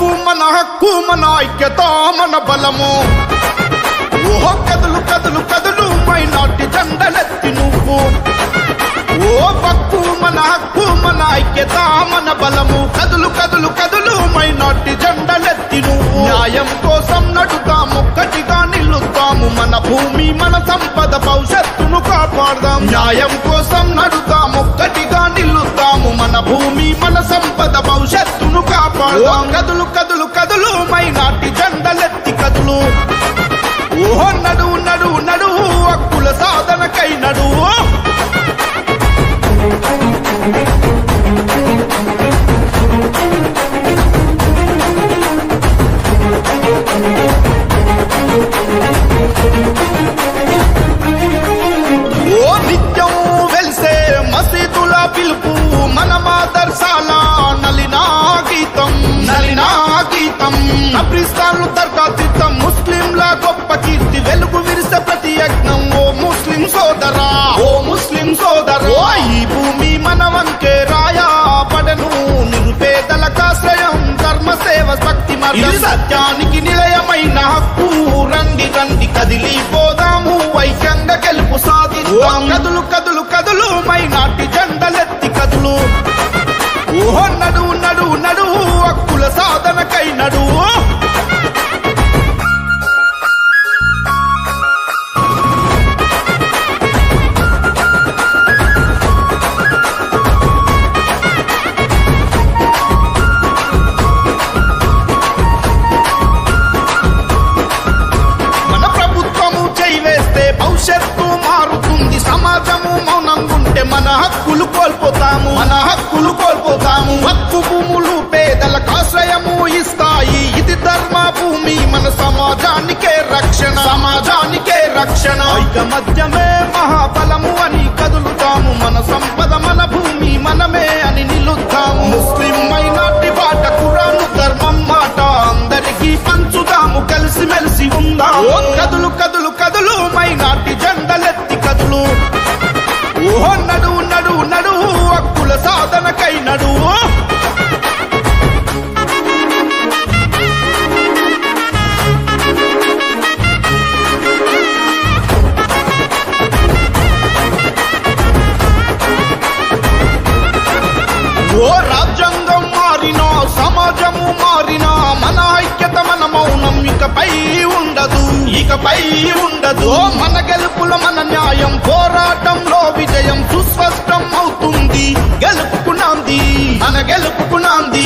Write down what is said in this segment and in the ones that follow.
హక్కు మన ఐక్యత మన బలము. ఓహో కదులు కదులు కదులు మైనాటి జెండలెత్తి నువ్వు. ఓ హక్కు మన హక్కు మన ఐక్యత మన బలము. కదులు కదులు కదులు మైనాటి జెండలెత్తి నువ్వు. న్యాయం కోసం నడుతాము ఒక్కటిగా నిల్లుతాము. మన భూమి మన సంపద భవిష్యత్తును కాపాడదాం. న్యాయం కోసం నడుతాము ఒక్కటిగా నిల్లుతాము. కాపాడదాం కదులు కదులు కదులు మైనాటి జెండలెత్తి కదులు. ఓహో నడువు నడువు నడువు హక్కుల సాధనకై నడువు. నిత్యం వెలిసే మసీదుల పిలుపు మన మాదర్శాల నలి గీతం అబ్రిస్తాన్లు దర్గాతీతం ముస్లింల గొప్ప కీర్తి వెలుగు విరిసే ప్రతి యజ్ఞం. ఓ ముస్లిం సోదరా ఓ ముస్లిం సోదరా. ఈ భూమి మన వంకే రాయా పడను నిరుపేదలకాశ్రయం ధర్మ సేవ శక్తి ఇది సత్యానికి నిలయమైన హక్కు. రండి రండి కదిలి పోదాము ఐక్యంగా గెలుపు సాధిద్దాం. కదులు కదులు కదులు మైనాటి జెండలెత్తి కదులు. ఓహో. నడువు నడువు నడువు హక్కుల సాధనకై నడువు మన ప్రభుత్వము చేయి భవిష్యత్తు మారుతుంది. సమాజము మౌనంగుంటే మన హక్కులు కోల్పోతాము. మన హక్కులు కోల్పోతాము. హక్కు భూములు ఆశ్రయము ఇస్తాయి. ఇది ధర్మ భూమి మన సమాజానికే రక్షణ. సమాజానికే రక్షణ. ఐకమత్యమే మహాబలము అని కదులుతాము. మన సంపద మన భూమి మనమే అని నిలుద్దాము. ముస్లిం మైనార్టీ బాట కురాను ధర్మం మాట. అందరికీ పంచుదాము కలిసి మెలిసి ఉందాము కదులు కదులు కదులు మైనార్టీ జెండలెత్తి కదులు. ఓహో నడువు నడువు నడువు హక్కుల సాధనకై నడువు. మారినా మన ఐక్యత మన మౌనం ఇకపై ఉండదు. ఇకపై ఉండదు. మన గెలుపుల మన న్యాయం పోరాటంలో విజయం సుస్పష్టం అవుతుంది. గెలుపుకున్నాంది మన గెలుపుకున్నాంది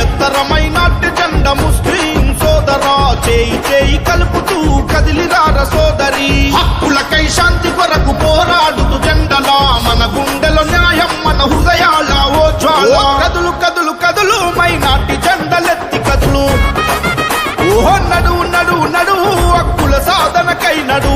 ఎత్తరమైన జెండ ముస్లిం సోదరా చేయి చేయి కలుపుతూ కదిలిరార సోదరి. హక్కులకై శాంతి నడు నడు నడు అక్కుల సాధనకై నడు